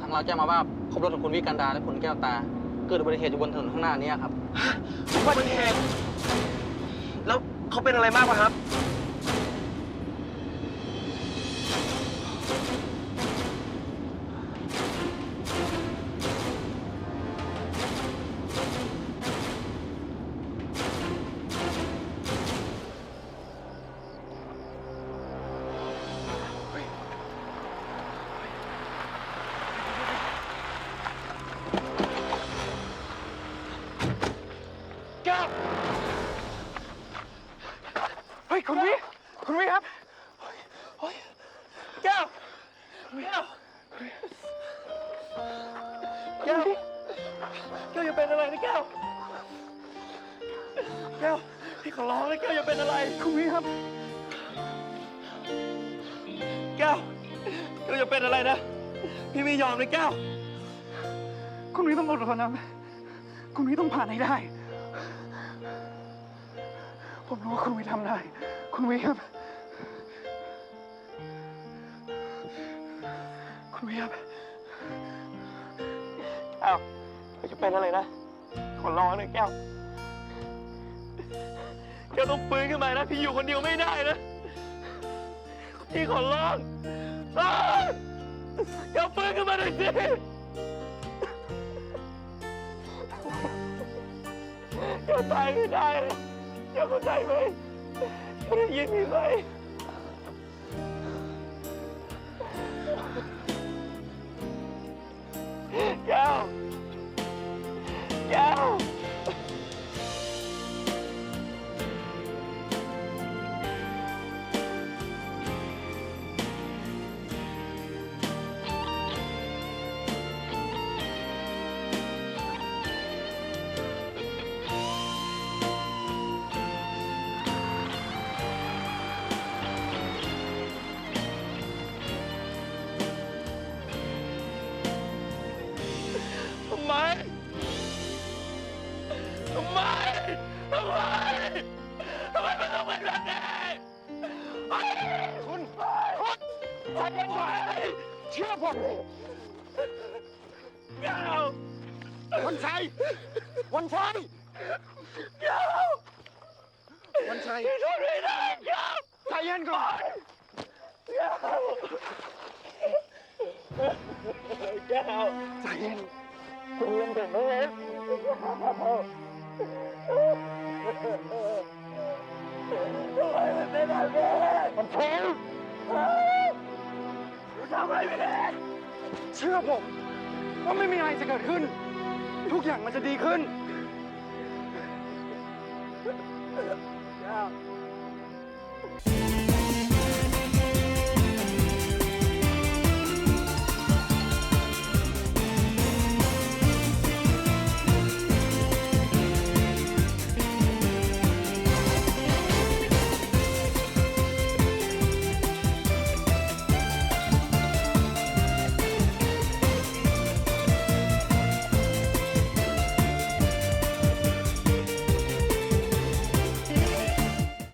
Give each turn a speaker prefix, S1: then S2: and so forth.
S1: ทางเราแจ้งมาว่าพบรถของคุณวิกันดาและคุณแก้วตา เกิดอุบัติเหตุอยู่บนถนนข้างหน้านี้ครับ
S2: อุบัติเหตุ แล้วเขาเป็นอะไรมากปะครับ คุณวิครับเฮ้ยแก้วแก้วแก้วแก้วอย่าเป็นอะไรนะแก้วแก้วพี่ขอร้องนะแก้วอย่าเป็นอะไรคุณวิครับ แก้วแก้วอย่าเป็นอะไรนะ พี่ไม่ยอมเลยแก้ว
S3: คุณวิต้องอดทนนะคุณวิต้องผ่านให้ได้ ผมรู้ว่าคุณวิทำได้ คุณวิครับ คุณวิครับ
S2: แก้วเราจะเป็นอะไรนะ ขอร้องนะแก้ว แก้วต้องฟื้นขึ้นมานะ พี่อยู่คนเดียวไม่ได้นะ พี่ขอร้องอ้าวแก้วฟื้นขึ้นมาหน่อยสิแก้วตายไม่ได้นะแก้วเข้าใจไหมแก้วได้ยินพี่ไหม ทำไมทำไมมันต้องเป็นแบบนี้คุณคุณคุณเป็นใครเชื่อผมเก้าวันชัยวันชัยเก้าวันชัยพี่ทนไม่ได้เก้าใจเย็นก่อนเก้าเก้าใจเย็นคุณเล่นผมไม่เล่นทำไมมันเป็นแบบนี้มันเทงทำไมไม่เล่น
S3: เชื่อผมว่าไม่มีอะไรจะเกิดขึ้น ทุกอย่างมันจะดีขึ้น
S2: เก้า